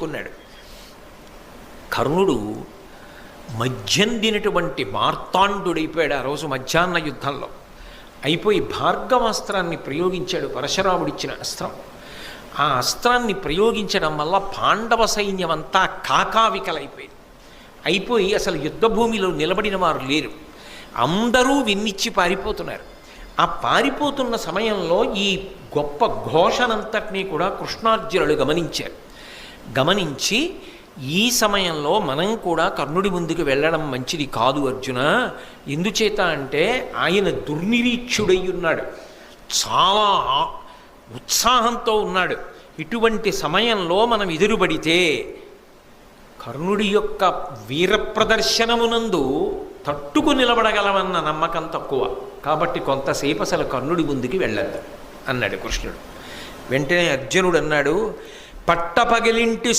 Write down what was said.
ఉన్నాడు కర్ణుడు మధ్యందినటువంటి మార్తాండుడైపోయాడు ఆ రోజు మధ్యాహ్న యుద్ధంలో. అయిపోయి భార్గవాస్త్రాన్ని ప్రయోగించాడు పరశురాముడిచ్చిన అస్త్రం. ఆ అస్త్రాన్ని ప్రయోగించడం వల్ల పాండవ సైన్యం అంతా కాకావికలైపోయింది. అయిపోయి అసలు యుద్ధభూమిలో నిలబడిన వారు లేరు. అందరూ విన్నిచ్చి పారిపోతున్నారు. ఆ పారిపోతున్న సమయంలో ఈ గొప్ప ఘోషనంతటినీ కూడా కృష్ణార్జునులు గమనించారు. గమనించి ఈ సమయంలో మనం కూడా కర్ణుడి ముందుకు వెళ్ళడం మంచిది కాదు అర్జున. ఎందుచేత అంటే ఆయన దుర్నిరీక్షుడై ఉన్నాడు చాలా ఉత్సాహంతో ఉన్నాడు. ఇటువంటి సమయంలో మనం ఎదురుబడితే కర్ణుడి యొక్క వీర ప్రదర్శనమునందు తట్టుకు నిలబడగలమన్న నమ్మకం తక్కువ. కాబట్టి కొంతసేపు అసలు కర్ణుడి ముందుకి వెళ్ళద్దు అన్నాడు కృష్ణుడు. వెంటనే అర్జునుడు అన్నాడు పట్టపగిలింటి